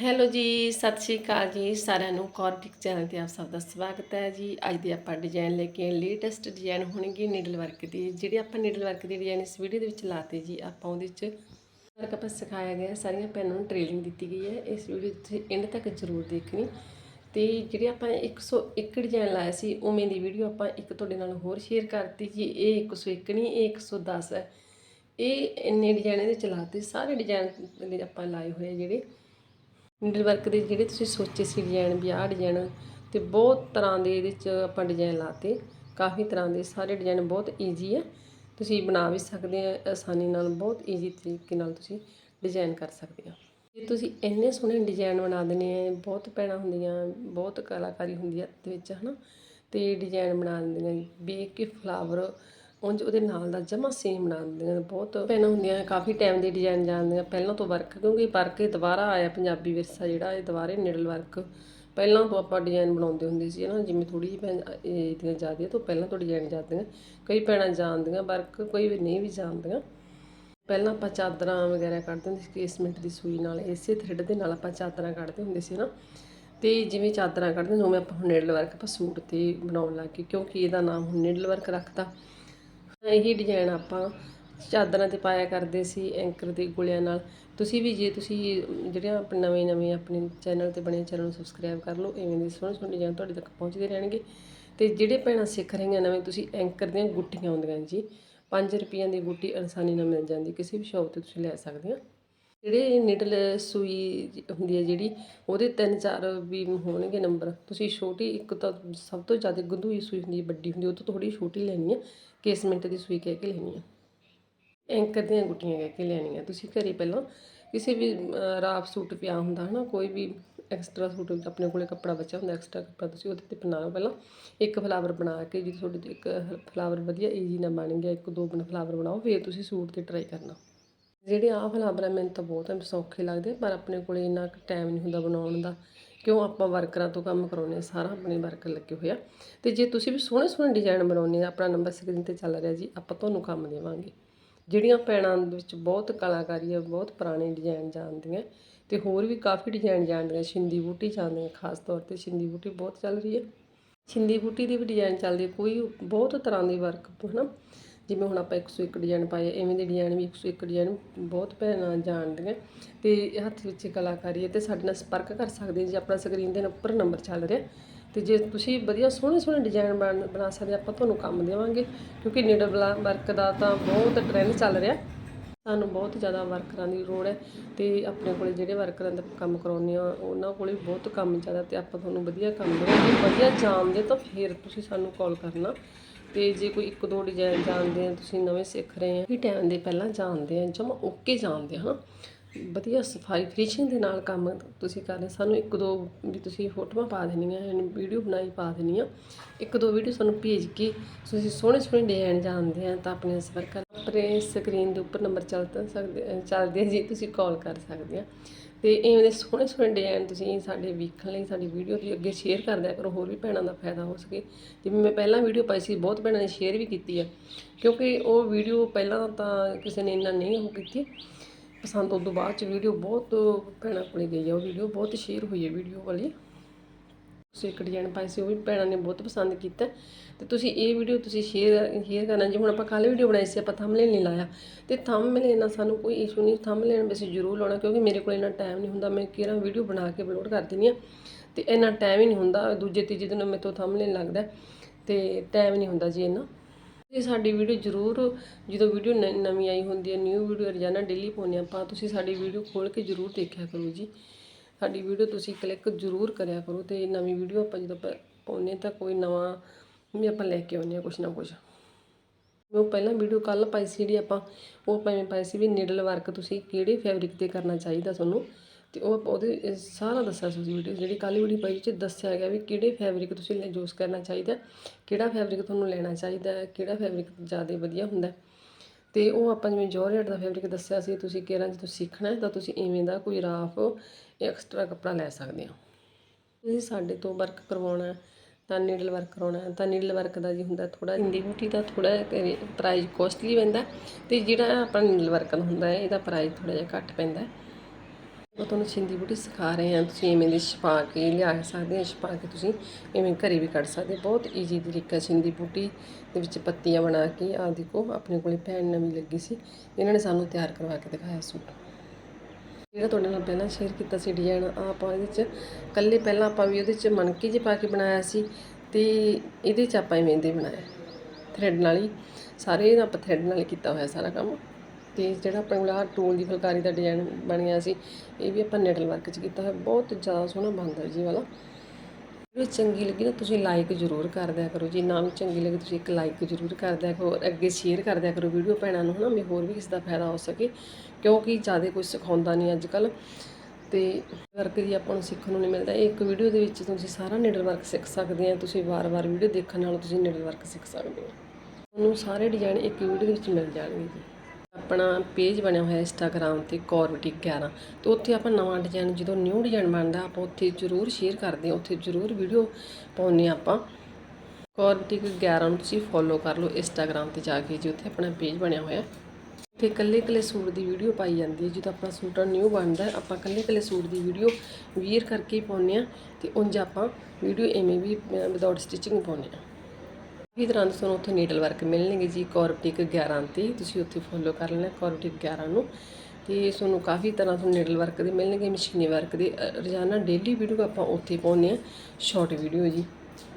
Hello ਜੀ, ਸਤਿ ਸ਼੍ਰੀ ਅਕਾਲ ਜੀ ਸਾਰਿਆਂ ਨੂੰ। ਕੌਰਟਿਕ ਚੈਨਲ ਤੇ ਆਪ ਸਭ ਦਾ ਸਵਾਗਤ ਹੈ ਜੀ। ਅੱਜ ਦੇ ਆਪਾਂ ਡਿਜ਼ਾਈਨ ਲੈ ਕੇ ਲੇਟੈਸਟ ਡਿਜ਼ਾਈਨ ਹੋਣਗੇ ਨੀਡਲ ਵਰਕ ਦੀ। ਜਿਹੜੇ ਆਪਾਂ ਨੀਡਲ ਵਰਕ ਦੀ ਡਿਜ਼ਾਈਨ ਇਸ ਵੀਡੀਓ ਦੇ ਵਿੱਚ ਲਾਤੇ ਜੀ, ਆਪਾਂ ਉਹਦੇ ਵਿੱਚ ਵਰਕ ਆਪਾਂ ਸਿਖਾਇਆ ਗਿਆ। ਸਾਰੀਆਂ ਭੈਣਾਂ ਨੂੰ ਟ੍ਰੇਨਿੰਗ ਦਿੱਤੀ ਗਈ ਹੈ। ਇਸ ਵੀਡੀਓ ਤੁਸੀਂ ਐਂਡ ਤੱਕ ਜ਼ਰੂਰ ਦੇਖਣੀ। ਤੇ ਜਿਹੜੇ ਆਪਾਂ 101 ਡਿਜ਼ਾਈਨ ਲਾਇਆ ਸੀ, ਉਵੇਂ ਦੀ ਵੀਡੀਓ ਆਪਾਂ ਇੱਕ ਤੁਹਾਡੇ ਨਾਲ ਹੋਰ ਸ਼ੇਅਰ ਕਰਤੀ ਜੀ। ਇਹ 101 ਨਹੀਂ, ਇਹ 110 ਹੈ। ਇਹ ਇੰਨੇ ਡਿਜ਼ਾਈਨ ਇਹਦੇ ਚਲਾਤੇ ਸਾਰੇ ਡਿਜ਼ਾਈਨ ਆਪਾਂ ਲਾਏ ਹੋਏ ਜਿਹੜੇ। ਨੀਡਲ ਵਰਕ ਦੇ ਜਿਹੜੇ ਤੁਸੀਂ ਸੋਚੇ ਸੀ ਡਿਜ਼ਾਈਨ ਵੀ ਆਹ ਡਿਜ਼ਾਈਨ ਤੇ ਬਹੁਤ ਤਰ੍ਹਾਂ ਦੇ ਇਹਦੇ ਚ ਆਪਾਂ ਡਿਜ਼ਾਈਨ ਲਾਤੇ ਕਾਫੀ ਤਰ੍ਹਾਂ ਦੇ ਸਾਰੇ ਡਿਜ਼ਾਈਨ ਬਹੁਤ ਈਜ਼ੀ ਹੈ ਤੁਸੀਂ ਬਣਾ ਵੀ ਸਕਦੇ ਆ, ਆਸਾਨੀ ਨਾਲ ਬਹੁਤ ਈਜ਼ੀ ਤਰੀਕੇ ਨਾਲ ਤੁਸੀਂ ਡਿਜ਼ਾਈਨ ਕਰ ਸਕਦੇ ਆ। ਜੇ ਤੁਸੀਂ ਇੰਨੇ ਸੋਹਣੇ ਡਿਜ਼ਾਈਨ ਬਣਾ ਦਿੰਦੇ ਆ, ਬਹੁਤ ਪੈਣਾ ਹੁੰਦੀਆਂ, ਬਹੁਤ ਕਲਾਕਾਰੀ ਹੁੰਦੀ ਹੈ ਦੇ ਵਿੱਚ, ਹਨਾ? ਤੇ ਡਿਜ਼ਾਈਨ ਬਣਾ ਦਿੰਦੀਆਂ, ਵੇਖ ਕੇ ਫਲਾਵਰ ਉਂਝ ਉਹਦੇ ਨਾਲ ਦਾ ਜਮਾ ਸੇਮ ਬਣਾ ਬਹੁਤ ਪੈਣਾ ਹੁੰਦੀਆਂ ਕਾਫੀ ਟਾਈਮ ਦੇ ਡਿਜ਼ਾਈਨ ਜਾਣਦੀਆਂ, ਪਹਿਲਾਂ ਤੋਂ ਵਰਕ ਕਿਉਂਕਿ ਵਰਕ ਇਹ ਦੁਬਾਰਾ ਆਇਆ, ਪੰਜਾਬੀ ਵਿਰਸਾ ਜਿਹੜਾ, ਇਹ ਦੁਬਾਰੇ ਨਿਡਲ ਵਰਕ ਪਹਿਲਾਂ ਤੋਂ ਆਪਾਂ ਡਿਜ਼ਾਈਨ ਬਣਾਉਂਦੇ ਹੁੰਦੇ ਸੀ ਨਾ ਜਿਵੇਂ ਥੋੜੀ ਜਿਹੀ ਭੈਣ, ਇਹ ਦੀਆਂ ਜ਼ਿਆਦੀਆਂ ਤੋਂ ਪਹਿਲਾਂ ਤੋਂ ਡਿਜ਼ਾਈਨ ਜਾਂਦੀਆਂ। ਕਈ ਪੈਣਾ ਜਾਣਦੀਆਂ ਵਰਕ ਕੋਈ ਵੀ ਨਹੀਂ ਵੀ ਜਾਣਦੀਆਂ। ਪਹਿਲਾਂ ਆਪਾਂ ਚਾਦਰਾਂ ਵਗੈਰਾ ਕੱਢਦੇ ਹੁੰਦੇ ਸੀ ਕੇਸਮੈਂਟ ਦੀ ਸੂਈ ਨਾਲ, ਇਸੇ ਥ੍ਰੈਡ ਦੇ ਨਾਲ ਆਪਾਂ ਚਾਦਰਾਂ ਕੱਢਦੇ ਹੁੰਦੇ ਸੀ ਨਾ ਤੇ ਜਿਵੇਂ ਚਾਦਰਾਂ ਕੱਢਦੇ ਜਿਵੇਂ ਆਪਾਂ ਹੁਣ ਨੀਡਲ ਵਰਕ ਆਪਾਂ ਸੂਟ ਤੇ ਬਣਾਉਣ ਲੱਗ ਗਏ, ਕਿਉਂਕਿ ਇਹਦਾ ਨਾਮ ਹੁਣ ਨੀਡਲ ਵਰਕ ਰੱਖਤਾ। ਇਹੀ ਡਿਜ਼ਾਈਨ ਆਪਾਂ ਚਾਦਰਾਂ ਤੇ ਪਾਇਆ ਕਰਦੇ ਸੀ ਐਂਕਰ ਦੇ ਗੁਲਿਆਂ ਨਾਲ। ਤੁਸੀਂ ਵੀ ਜੇ ਤੁਸੀਂ ਜਿਹੜੇ ਆਪਣੇ ਨਵੇਂ ਨਵੇਂ ਆਪਣੇ ਚੈਨਲ ਤੇ ਬਣੇ ਚੈਨਲ ਨੂੰ ਸਬਸਕ੍ਰਾਈਬ ਕਰ ਲਓ ਇਵੇਂ ਦੇ ਸੋਹਣੇ ਸੋਹਣੇ ਡਿਜ਼ਾਈਨ ਤੁਹਾਡੇ ਤੱਕ ਪਹੁੰਚਦੇ ਰਹਿਣਗੇ। ਤੇ ਜਿਹੜੇ ਭੈਣਾਂ ਸਿੱਖ ਰਹੀਆਂ ਨਵੇਂ, ਤੁਸੀਂ ਐਂਕਰ ਦੀਆਂ ਗੁੱਟੀਆਂ ਹੁੰਦੀਆਂ ਜੀ 5 ਰੁਪਈਆਂ ਦੀ ਗੁੱਟੀ ਇਨਸਾਨੀ ਨਾਲ ਮਿਲ ਜਾਂਦੀ, ਕਿਸੇ ਵੀ ਸ਼ੌਪ ਤੇ ਤੁਸੀਂ ਲੈ ਸਕਦੇ ਆ ਜਿਹੜੇ ਨਿਡਲ ਸੂਈ ਹੁੰਦੀ ਹੈ ਜਿਹੜੀ, ਉਹਦੇ ਤਿੰਨ ਚਾਰ ਵੀ ਹੋਣਗੇ ਨੰਬਰ ਤੁਸੀਂ ਛੋਟੀ, ਇੱਕ ਤਾਂ ਸਭ ਤੋਂ ਜ਼ਿਆਦਾ ਗੰਦੂਈ ਸੂਈ ਹੁੰਦੀ ਹੈ, ਵੱਡੀ ਹੁੰਦੀ ਉਹ ਤੋਂ ਥੋੜੀ ਛੋਟੀ ਲੈਣੀ ਹੈ ਕੇਸਮੈਂਟ ਦੀ ਸੂਈ ਕਹਿ ਕੇ ਲੈਣੀ ਹੈ। ਐਂਕਰ ਦੀਆਂ ਗੁੱਟੀਆਂ ਕਹਿ ਕੇ ਲੈਣੀਆਂ। ਤੁਸੀਂ ਘਰੇ ਪਹਿਲਾਂ ਕਿਸੇ ਵੀ ਰਾਫ ਸੂਟ ਪਿਆ ਹੁੰਦਾ ਹਨਾ, ਕੋਈ ਵੀ ਐਕਸਟਰਾ ਸੂਟ ਆਪਣੇ ਕੋਲੇ ਕੱਪੜਾ ਬਚਿਆ ਹੁੰਦਾ ਐਕਸਟਰਾ ਕੱਪੜਾ ਤੁਸੀਂ ਉਹਦੇ ਤੇ ਬਣਾਓ ਪਹਿਲਾਂ। ਇੱਕ ਫਲਾਵਰ ਬਣਾ ਕੇ ਜੇ ਤੁਹਾਡੇ ਇੱਕ ਫਲਾਵਰ ਵਧੀਆ ਈਜ਼ੀ ਨਾਲ ਬਣ ਗਿਆ, ਇੱਕ ਦੋ ਬਣ ਫਲਾਵਰ ਬਣਾਓ, ਫਿਰ ਤੁਸੀਂ ਸੂਟ ਤੇ ਟਰਾਈ ਕਰਨਾ। ਜਿਹੜੇ ਆਹ ਫਲਾਵਰ ਆ ਮੈਨੂੰ ਤਾਂ ਬਹੁਤ ਸੌਖੇ ਲੱਗਦੇ, ਪਰ ਆਪਣੇ ਕੋਲੇ ਇੰਨਾ ਟਾਈਮ ਨਹੀਂ ਹੁੰਦਾ ਬਣਾਉਣ ਦਾ। ਕਿਉਂ? ਆਪਾਂ ਵਰਕਰਾਂ ਤੋਂ ਕੰਮ ਕਰਾਉਂਦੇ ਹਾਂ, ਸਾਰਾ ਆਪਣੇ ਵਰਕਰ ਲੱਗੇ ਹੋਏ ਆ। ਤੇ ਜੇ ਤੁਸੀਂ ਵੀ ਸੋਹਣੇ ਸੋਹਣੇ ਡਿਜ਼ਾਈਨ ਬਣਾਉਂਦੇ ਆ, ਆਪਣਾ ਨੰਬਰ ਸਕਰੀਨ ਤੇ ਚੱਲ ਰਿਹਾ ਜੀ, ਆਪਾਂ ਤੁਹਾਨੂੰ ਕੰਮ ਦੇਵਾਂਗੇ। ਜਿਹੜੀਆਂ ਪੈਣਾਂ ਵਿੱਚ ਬਹੁਤ ਕਲਾਕਾਰੀ ਹੈ ਬਹੁਤ ਪੁਰਾਣੇ ਡਿਜ਼ਾਈਨ ਜਾਣਦੀਆਂ, ਤੇ ਹੋਰ ਵੀ ਕਾਫੀ ਡਿਜ਼ਾਈਨ ਜਾਣਦੀਆਂ। ਛਿੰਦੀ ਬੂਟੀ ਜਾਣਦੀਆਂ ਖਾਸ ਤੌਰ ਤੇ ਛਿੰਦੀ ਬੂਟੀ ਬਹੁਤ ਚੱਲ ਰਹੀ ਹੈ ਛਿੰਦੀ ਬੂਟੀ ਦੀ ਵੀ ਡਿਜ਼ਾਈਨ ਚੱਲਦੀ ਕੋਈ ਬਹੁਤ ਤਰ੍ਹਾਂ ਦੀ ਵਰਕ ਹਨਾ? ਜਿਵੇਂ ਹੁਣ ਆਪਾਂ 101 ਡਿਜ਼ਾਈਨ ਪਾਏ, ਐਵੇਂ ਦੇ ਡਿਜ਼ਾਈਨ ਵੀ 101 ਡਿਜ਼ਾਈਨ ਬਹੁਤ ਭੈਣਾਂ ਜਾਣਦੀਆਂ ਤੇ ਹੱਥ ਵਿੱਚ ਕਲਾਕਾਰੀ ਹੈ ਤੇ ਸਾਡੇ ਨਾਲ ਸੰਪਰਕ ਕਰ ਸਕਦੇ ਜੀ, ਆਪਣਾ ਸਕਰੀਨ ਦੇ ਉੱਪਰ ਨੰਬਰ ਚੱਲ ਰਿਹਾ। ਤੇ ਜੇ ਤੁਸੀਂ ਵਧੀਆ ਸੋਹਣੇ ਸੋਹਣੇ ਡਿਜ਼ਾਈਨ ਬਣ, ਬਣਾ ਸਕਦੇ ਆਪਾਂ ਤੁਹਾਨੂੰ ਕੰਮ ਦੇਵਾਂਗੇ, ਕਿਉਂਕਿ ਨੀਡਲ ਵਰਕ ਦਾ ਤਾਂ ਬਹੁਤ ਟ੍ਰੈਂਡ ਚੱਲ ਰਿਹਾ। ਸਾਨੂੰ ਬਹੁਤ ਜ਼ਿਆਦਾ ਵਰਕਰਾਂ ਦੀ ਲੋੜ ਹੈ ਤੇ ਆਪਣੇ ਕੋਲੇ ਜਿਹੜੇ ਵਰਕਰਾਂ ਦਾ ਕੰਮ ਕਰਾਉਂਦੇ ਆ, ਉਹਨਾਂ ਕੋਲੇ ਬਹੁਤ ਕੰਮ ਜ਼ਿਆਦਾ ਤੇ ਆਪਾਂ ਤੁਹਾਨੂੰ ਵਧੀਆ ਕੰਮ ਦੇਵਾਂਗੇ। ਵਧੀਆ ਜਾਣਦੇ ਤਾਂ ਫਿਰ ਤੁਸੀਂ ਸਾਨੂੰ ਕਾਲ ਕਰਨਾ। ਤੇ ਜੇ ਕੋਈ ਇੱਕ ਦੋ ਡਿਜ਼ਾਈਨ ਜਾਣਦੇ ਆ, ਤੁਸੀਂ ਨਵੇਂ ਸਿੱਖ ਰਹੇ ਆ ਵੀ ਟਾਈਮ ਦੇ ਪਹਿਲਾਂ ਜਾਣਦੇ ਆ, ਜਮਾ ਓਕੇ ਜਾਣਦੇ ਆ ਹਾਂ ਵਧੀਆ ਸਫ਼ਾਈ ਫਿਨਿਸ਼ਿੰਗ ਦੇ ਨਾਲ ਕੰਮ ਤੁਸੀਂ ਕਰ ਰਹੇ ਸਾਨੂੰ ਇੱਕ ਦੋ ਵੀ ਤੁਸੀਂ ਫੋਟੋਆਂ ਪਾ ਦੇਣੀਆਂ ਵੀਡੀਓ ਬਣਾਈ ਪਾ ਦੇਣੀ ਆ ਇੱਕ ਦੋ ਵੀਡੀਓ ਸਾਨੂੰ ਭੇਜ ਕੇ ਤੁਸੀਂ ਸੋਹਣੇ ਸੋਹਣੇ ਡਿਜ਼ਾਈਨ ਜਾਣਦੇ ਆ ਤਾਂ ਆਪਣੇ ਸੰਪਰਕ ਆਪਣੇ ਸਕਰੀਨ ਦੇ ਉੱਪਰ ਨੰਬਰ ਚੱਲ ਤਾਂ ਸਕਦੇ ਚੱਲਦੇ ਆ ਜੀ, ਤੁਸੀਂ ਕਾਲ ਕਰ ਸਕਦੇ ਆ। ਤੇ ਇਵੇਂ ਦੇ ਸੋਹਣੇ ਸੋਹਣੇ ਡਿਜ਼ਾਈਨ ਤੁਸੀਂ ਸਾਡੇ ਵੇਖਣ ਲਈ, ਸਾਡੀ ਵੀਡੀਓ ਤੁਸੀਂ ਅੱਗੇ ਸ਼ੇਅਰ ਕਰ ਦਿਆ ਕਰੋ, ਹੋਰ ਵੀ ਭੈਣਾਂ ਦਾ ਫਾਇਦਾ ਹੋ ਸਕੇ। ਜਿਵੇਂ ਮੈਂ ਪਹਿਲਾਂ ਵੀਡੀਓ ਪਾਈ ਸੀ, ਬਹੁਤ ਭੈਣਾਂ ਨੇ ਸ਼ੇਅਰ ਵੀ ਕੀਤੀ ਆ, ਕਿਉਂਕਿ ਉਹ ਵੀਡੀਓ ਪਹਿਲਾਂ ਤਾਂ ਕਿਸੇ ਨੇ ਇੰਨਾ ਨਹੀਂ ਉਹ ਕੀਤੀ। ਪਸੰਦ ਉਸ ਤੋਂ ਬਾਅਦ ਚ ਵੀਡੀਓ ਬਹੁਤ ਭੈਣਾਂ ਕੋਲੇ ਗਈ ਆ, ਉਹ ਵੀਡੀਓ ਬਹੁਤ ਸ਼ੇਅਰ ਹੋਈ ਹੈ ਵੀਡੀਓ ਵਾਲੀ। ਤੁਸੀਂ ਇੱਕ ਡਿਜ਼ਾਈਨ ਪਾਏ ਸੀ, ਉਹ ਵੀ ਭੈਣਾਂ ਨੇ ਬਹੁਤ ਪਸੰਦ ਕੀਤਾ। ਤੇ ਤੁਸੀਂ ਇਹ ਵੀਡੀਓ ਤੁਸੀਂ ਸ਼ੇਅਰ ਸ਼ੇਅਰ ਕਰਨਾ, ਜੇ ਹੁਣ ਆਪਾਂ ਕੱਲ੍ਹ ਵੀਡੀਓ ਬਣਾਈ ਸੀ, ਆਪਾਂ ਥੰਬਨੇਲ ਨਹੀਂ ਲਾਇਆ। ਤੇ ਥੰਬਨੇਲ ਨਾਲ ਸਾਨੂੰ ਕੋਈ ਇਸ਼ੂ ਨਹੀਂ ਥੰਬਨੇਲ ਵੈਸੇ ਜ਼ਰੂਰ ਲਾਉਣਾ, ਕਿਉਂਕਿ ਮੇਰੇ ਕੋਲ ਇੰਨਾ ਟਾਈਮ ਨਹੀਂ ਹੁੰਦਾ, ਮੈਂ ਕਿਹੜਾ ਵੀਡੀਓ ਬਣਾ ਕੇ ਅਪਲੋਡ ਕਰ ਦਿੰਦੀ ਆ ਤੇ ਇੰਨਾ ਟਾਈਮ ਹੀ ਨਹੀਂ ਹੁੰਦਾ, ਦੂਜੇ, ਤੀਜੇ ਦਿਨ ਮੇਰੇ ਤੋਂ ਥੰਬਨੇਲ ਲੱਗਦਾ, ਤੇ ਟਾਈਮ ਨਹੀਂ ਹੁੰਦਾ ਜੀ ਇੰਨਾ। ਤੇ ਸਾਡੀ ਵੀਡੀਓ ਜ਼ਰੂਰ, ਜਦੋਂ ਵੀਡੀਓ ਨਵੀਂ ਆਈ ਹੁੰਦੀ ਹੈ ਨਿਊ ਵੀਡੀਓ ਰੋਜ਼ਾਨਾ ਡੇਲੀ ਪਾਉਂਦੇ ਹਾਂ ਆਪਾਂ, ਤੁਸੀਂ ਸਾਡੀ ਵੀਡੀਓ ਖੋਲ ਕੇ ਜ਼ਰੂਰ ਦੇਖਿਆ ਕਰੋ ਜੀ। ਸਾਡੀ ਵੀਡੀਓ ਤੁਸੀਂ ਕਲਿੱਕ ਜ਼ਰੂਰ ਕਰਿਆ ਕਰੋ ਤੇ ਨਵੀਂ ਵੀਡੀਓ ਆਪਾਂ ਜਦੋਂ ਪ- ਪਾਉਂਦੇ ਤਾਂ ਕੋਈ ਨਵਾਂ ਵੀ ਆਪਾਂ ਲੈ ਕੇ ਆਉਂਦੇ ਹਾਂ ਕੁਛ ਨਾ ਕੁਛ। ਮੈਂ ਉਹ ਪਹਿਲਾਂ ਵੀਡੀਓ ਕੱਲ ਪਾਈ ਸੀ ਜਿਹੜੀ ਆਪਾਂ, ਉਹ ਭਾਵੇਂ ਪਾਈ ਸੀ ਵੀ ਨੀਡਲ ਵਰਕ ਤੁਸੀਂ ਕਿਹੜੇ ਫੈਬਰਿਕ ਤੇ ਕਰਨਾ ਚਾਹੀਦਾ ਤੁਹਾਨੂੰ ਤੇ ਉਹ ਆਪਾਂ ਉਹਦੇ ਸਾਰਾ ਦੱਸਿਆ ਸੀ ਵੀਡੀਓ ਜਿਹੜੀ ਕੱਲ ਵੀਡੀਓ ਪਾਈ ਵਿੱਚ ਦੱਸਿਆ ਗਿਆ ਵੀ ਕਿਹੜੇ ਫੈਬਰਿਕ ਤੁਸੀਂ ਯੂਜ਼ ਕਰਨਾ ਚਾਹੀਦਾ, ਕਿਹੜਾ ਫੈਬਰਿਕ ਤੁਹਾਨੂੰ ਲੈਣਾ ਚਾਹੀਦਾ, ਕਿਹੜਾ ਫੈਬਰਿਕ ਜ਼ਿਆਦਾ ਵਧੀਆ ਹੁੰਦਾ। ਤੇ ਉਹ ਆਪਾਂ ਜਿਵੇਂ ਜੋਰਜਟ ਦਾ ਫੈਬਰਿਕ ਦੱਸਿਆ ਸੀ, ਤੁਸੀਂ ਕਿਹੜਾ ਜੇ ਤੁਸੀਂ ਸਿੱਖਣਾ ਤਾਂ ਤੁਸੀਂ ਇਵੇਂ ਦਾ ਕੋਈ ਰਾਫ ਐਕਸਟਰਾ ਕੱਪੜਾ ਲੈ ਸਕਦੇ ਹੋ। ਤੁਸੀਂ ਸਾਡੇ ਤੋਂ ਵਰਕ ਕਰਵਾਉਣਾ ਤਾਂ ਨੀਡਲ ਵਰਕ ਕਰਾਉਣਾ ਤਾਂ ਨੀਡਲ ਵਰਕ ਦਾ ਜੀ ਹੁੰਦਾ ਥੋੜਾ ਹਿੰਦੀ ਬੂਟੀ ਦਾ ਥੋੜਾ ਪ੍ਰਾਈਸ ਕੋਸਟਲੀ ਪੈਂਦਾ ਤੇ ਜਿਹੜਾ ਆਪਣਾ ਨੀਡਲ ਵਰਕ ਦਾ ਹੁੰਦਾ ਹੈ, ਇਹਦਾ ਪ੍ਰਾਈਸ ਥੋੜਾ ਜਿਹਾ ਘੱਟ ਪੈਂਦਾ ਉਹ ਤੁਹਾਨੂੰ ਛਿੰਦੀ ਬੂਟੀ ਸਿਖਾ ਰਹੇ ਹਾਂ। ਤੁਸੀਂ ਇਵੇਂ ਦੀ ਛਪਾ ਕੇ ਲਿਆ ਸਕਦੇ ਹੋ, ਛਪਾ ਕੇ ਤੁਸੀਂ ਇਵੇਂ ਘਰੇ ਵੀ ਕੱਢ ਸਕਦੇ ਬਹੁਤ ਈਜ਼ੀ ਤਰੀਕਾ ਛਿੰਦੀ ਬੂਟੀ ਦੇ ਵਿੱਚ ਪੱਤੀਆਂ ਬਣਾ ਕੇ ਆ ਦੇਖੋ ਆਪਣੇ ਕੋਲੇ ਭੈਣ ਨਵੀਂ ਲੱਗੀ ਸੀ। ਇਹਨਾਂ ਨੇ ਸਾਨੂੰ ਤਿਆਰ ਕਰਵਾ ਕੇ ਦਿਖਾਇਆ ਸੂਟ। ਜਿਹੜਾ ਤੁਹਾਡੇ ਨਾਲ ਪਹਿਲਾਂ ਸ਼ੇਅਰ ਕੀਤਾ ਸੀ ਡਿਜ਼ਾਈਨ ਆਪਾਂ ਇਹਦੇ 'ਚ ਕੱਲੇ ਪਹਿਲਾਂ ਆਪਾਂ ਵੀ ਉਹਦੇ 'ਚ ਮਣਕੀ ਜਿਹੀ ਪਾ ਕੇ ਬਣਾਇਆ ਸੀ ਤੇ ਇਹਦੇ 'ਚ ਆਪਾਂ ਇਵੇਂ ਦੇ ਬਣਾਇਆ। ਥ੍ਰੈਡ ਨਾਲ ਹੀ, ਸਾਰੇ ਇਹਦਾ ਆਪਾਂ ਥ੍ਰੈਡ ਨਾਲ ਹੀ ਕੀਤਾ ਹੋਇਆ ਸਾਰਾ ਕੰਮ। ਤੇ ਜਿਹੜਾ ਆਪਣੇ ਕੋਲ ਆਹ ਟੂਲ ਦੀ ਫੁਲਕਾਰੀ ਦਾ ਡਿਜ਼ਾਈਨ ਬਣਿਆ ਸੀ, ਇਹ ਵੀ ਆਪਾਂ ਨੈਡਲ ਵਰਕ 'ਚ ਕੀਤਾ ਹੋਇਆ, ਬਹੁਤ ਜ਼ਿਆਦਾ ਸੋਹਣਾ ਬਣਦਾ ਜੀ ਵਾਲਾ। ਵੀਡੀਓ ਚੰਗੀ ਲੱਗੀ ਤਾਂ ਤੁਸੀਂ ਲਾਈਕ ਜ਼ਰੂਰ ਕਰ ਦਿਆ ਕਰੋ, ਜੀ ਨਾ ਵੀ ਚੰਗੀ ਲੱਗੇ ਤੁਸੀਂ ਇੱਕ ਲਾਈਕ ਜ਼ਰੂਰ ਕਰ ਦਿਆ ਕਰੋ ਔਰ ਅੱਗੇ ਸ਼ੇਅਰ ਕਰ ਦਿਆ ਕਰੋ ਵੀਡੀਓ ਭੈਣਾਂ ਨੂੰ, ਹਨਾ, ਵੀ ਹੋਰ ਵੀ ਕਿਸੇ ਦਾ ਫਾਇਦਾ ਹੋ ਸਕੇ, ਕਿਉਂਕਿ ਜ਼ਿਆਦਾ ਕੁਝ ਸਿਖਾਉਂਦਾ ਨਹੀਂ ਅੱਜ ਕੱਲ ਤੇ ਵਰਕ ਜੀ ਆਪਾਂ ਨੂੰ ਸਿੱਖਣ ਨੂੰ ਨਹੀਂ ਮਿਲਦਾ, ਇੱਕ ਵੀਡੀਓ ਦੇ ਵਿੱਚ ਤੁਸੀਂ ਸਾਰਾ ਨੀਡਲ ਵਰਕ ਸਿੱਖ ਸਕਦੇ ਆ, ਤੁਸੀਂ ਵਾਰ-ਵਾਰ ਵੀਡੀਓ ਦੇਖਣ ਨਾਲ ਤੁਸੀਂ ਨੀਡਲ ਵਰਕ ਸਿੱਖ ਸਕਦੇ ਹੋ। ਤੁਹਾਨੂੰ ਸਾਰੇ ਡਿਜ਼ਾਈਨ ਇੱਕ ਵੀਡੀਓ ਦੇ ਵਿੱਚ ਮਿਲ ਜਾਣਗੇ ਜੀ। ਆਪਣਾ ਪੇਜ ਬਣਿਆ ਹੋਇਆ ਇੰਸਟਾਗ੍ਰam ਤੇ ਕੋਰਬਟਿਕ 11 ਤੇ ਉੱਥੇ ਆਪਾਂ ਨਵਾਂ ਡਿਜ਼ਾਈਨ ਜਦੋਂ ਨਿਊ ਡਿਜ਼ਾਈਨ ਬਣਦਾ, ਆਪਾਂ ਉੱਥੇ ਜ਼ਰੂਰ ਸ਼ੇਅਰ ਕਰਦੇ ਹਾਂ, ਉੱਥੇ ਜ਼ਰੂਰ ਵੀਡੀਓ ਪਾਉਂਦੇ ਹਾਂ ਆਪਾਂ। ਕੋਰਬਟਿਕ 11 ਨੂੰ ਤੁਸੀਂ ਫੋਲੋ ਕਰ ਲਓ ਇੰਸਟਾਗ੍ਰam ਤੇ ਜਾ ਕੇ, ਜੀ ਉੱਥੇ ਆਪਣਾ ਪੇਜ ਬਣਿਆ ਹੋਇਆ। ਤੇ ਇਕੱਲੇ ਇਕੱਲੇ ਸੂਟ ਦੀ ਵੀਡੀਓ ਪਾਈ ਜਾਂਦੀ ਹੈ, ਜਦੋਂ ਆਪਣਾ ਸੂਟ ਨਿਊ ਬਣਦਾ, ਆਪਾਂ ਇਕੱਲੇ ਇਕੱਲੇ ਸੂਟ ਦੀ ਵੀਡੀਓ ਵੀਅਰ ਕਰਕੇ ਹੀ ਪਾਉਂਦੇ ਆ ਤੇ ਉਂਝ ਆਪਾਂ ਵੀਡੀਓ ਐਵੇਂ ਵੀ ਵਿਦਆਊਟ ਸਟਿਚਿੰਗ ਪਾਉਂਦੇ ਆ ਕਾਫੀ ਤਰ੍ਹਾਂ ਦੇ ਤੁਹਾਨੂੰ ਉੱਥੇ ਨੀਡਲ ਵਰਕ ਮਿਲਣਗੇ ਜੀ? ਕੋਰਬਟਿਕ 11 ਤੇ ਤੁਸੀਂ ਉੱਥੇ ਫੋਲੋ ਕਰ ਲੈਣਾ ਕੋਰਬਟਿਕ 11 ਨੂੰ। ਤੇ ਤੁਹਾਨੂੰ ਕਾਫੀ ਤਰ੍ਹਾਂ ਤੁਹਾਨੂੰ ਨੀਡਲ ਵਰਕ ਦੇ ਮਿਲਣਗੇ, ਮਸ਼ੀਨੀ ਵਰਕ ਦੇ। ਰੋਜ਼ਾਨਾ ਡੇਲੀ ਵੀਡੀਓ ਆਪਾਂ ਉੱਥੇ ਪਾਉਂਦੇ ਆ ਸ਼ਾਰਟ ਵੀਡੀਓ ਜੀ।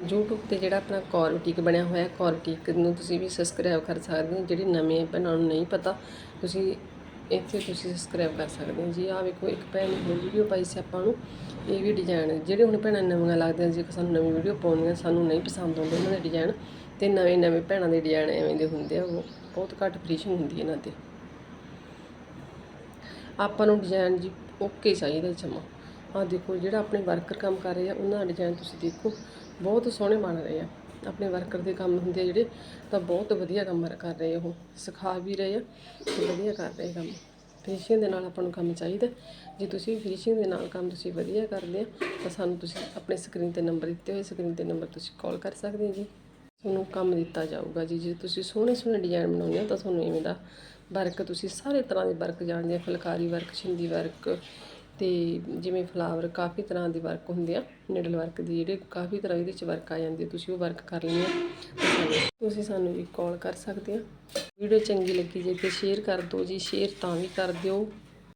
YouTube ਤੇ ਜਿਹੜਾ ਆਪਣਾ ਕੋਰਬਟਿਕ ਬਣਿਆ ਹੋਇਆ ਕੋਰਬਟਿਕ ਨੂੰ ਤੁਸੀਂ ਵੀ ਸਬਸਕ੍ਰਾਈਬ ਕਰ ਸਕਦੇ ਹੋ। ਜਿਹੜੇ ਨਵੇਂ ਭੈਣਾਂ ਨੂੰ ਨਹੀਂ ਪਤਾ, ਤੁਸੀਂ ਇੱਥੇ ਤੁਸੀਂ ਸਬਸਕ੍ਰਾਈਬ ਕਰ ਸਕਦੇ ਹੋ। ਜੀ, ਆਹ ਵੇਖੋ, ਇੱਕ ਭੈਣ ਨੇ ਹੋਰ ਵੀਡੀਓ ਪਾਈ ਸੀ ਆਪਾਂ ਨੂੰ। ਇਹ ਵੀ ਡਿਜ਼ਾਈਨ ਜਿਹੜੇ ਹੁਣ ਭੈਣਾਂ ਨਵੀਆਂ ਲੱਗਦੀਆਂ, ਜੀ ਸਾਨੂੰ ਨਵੀਂ ਵੀਡੀਓ ਪਾਉਣੀਆਂ ਸਾਨੂੰ ਨਹੀਂ ਪਸੰਦ ਆਉਂਦੇ, ਉਹਨਾਂ ਦੇ ਡਿਜ਼ਾਈਨ ਤੇ ਨਵੇਂ ਨਵੇਂ ਭੈਣਾਂ ਦੇ ਡਿਜ਼ਾਈਨ ਐਵੇਂ ਦੇ ਹੁੰਦੇ ਆ, ਉਹ ਬਹੁਤ ਘੱਟ ਫਿਨਿਸ਼ਿੰਗ ਹੁੰਦੀ ਹੈ ਇਹਨਾਂ ਤੇ। ਆਪਾਂ ਨੂੰ ਡਿਜ਼ਾਈਨ ਜੀ ਓਕੇ ਚਾਹੀਦਾ ਜਮਾ। ਆਹ ਦੇਖੋ, ਜਿਹੜਾ ਆਪਣੇ ਵਰਕਰ ਕੰਮ ਕਰ ਰਹੇ ਆ, ਉਹਨਾਂ ਦਾ ਡਿਜ਼ਾਈਨ ਤੁਸੀਂ ਦੇਖੋ, ਬਹੁਤ ਸੋਹਣੇ ਬਣ ਰਹੇ ਆ। ਆਪਣੇ ਵਰਕਰ ਦੇ ਕੰਮ ਹੁੰਦੇ ਆ ਜਿਹੜੇ, ਤਾਂ ਬਹੁਤ ਵਧੀਆ ਕੰਮ ਕਰ ਰਹੇ ਉਹ। ਸਿਖਾ ਵੀ ਰਹੇ ਆ ਤੇ ਵਧੀਆ ਕਰ ਰਹੇ ਕੰਮ। ਫਿਨਿਸ਼ਿੰਗ ਦੇ ਨਾਲ ਆਪਾਂ ਨੂੰ ਕੰਮ ਚਾਹੀਦਾ। ਜੇ ਤੁਸੀਂ ਫਿਨਿਸ਼ਿੰਗ ਦੇ ਨਾਲ ਕੰਮ ਤੁਸੀਂ ਵਧੀਆ ਕਰਦੇ ਆ, ਤਾਂ ਸਾਨੂੰ ਤੁਸੀਂ ਆਪਣੇ ਸਕਰੀਨ ਤੇ ਨੰਬਰ ਦਿੱਤੇ ਹੋਏ ਸਕਰੀਨ ਤੇ ਨੰਬਰ ਤੁਸੀਂ ਕਾਲ ਕਰ ਸਕਦੇ ਹੋ ਜੀ। ਉਹਨੂੰ ਕੰਮ ਦਿੱਤਾ ਜਾਊਗਾ ਜੀ। ਜੇ ਤੁਸੀਂ ਸੋਹਣੇ ਸੋਹਣੇ ਡਿਜ਼ਾਈਨ ਬਣਾਉਂਦੇ ਹੋ ਤਾਂ ਤੁਹਾਨੂੰ ਇਵੇਂ ਦਾ ਵਰਕ ਤੁਸੀਂ ਸਾਰੇ ਤਰ੍ਹਾਂ ਦੇ ਵਰਕ ਜਾਣਦੇ ਆ। ਫੁਲਕਾਰੀ ਵਰਕ ਛਿੰਦੀ ਵਰਕ ਤੇ ਜਿਵੇਂ ਫਲਾਵਰ ਕਾਫੀ ਤਰ੍ਹਾਂ ਦੇ ਵਰਕ ਹੁੰਦੇ ਆ। ਨਿਡਲ ਵਰਕ ਦੇ ਜਿਹੜੇ ਕਾਫੀ ਤਰ੍ਹਾਂ ਇਹਦੇ ਚ ਵਰਕ ਆ ਜਾਂਦੇ ਤੁਸੀਂ ਉਹ ਵਰਕ ਕਰ ਲੈਂਦੇ ਆ ਤੁਸੀਂ ਸਾਨੂੰ ਵੀ ਕਾਲ ਕਰ ਸਕਦੇ ਆ। ਵੀਡੀਓ ਚੰਗੀ ਲੱਗੀ ਜੇ ਤੇ ਸ਼ੇਅਰ ਕਰ ਦਿਓ ਜੀ। ਸ਼ੇਅਰ ਤਾਂ ਵੀ ਕਰ ਦਿਓ।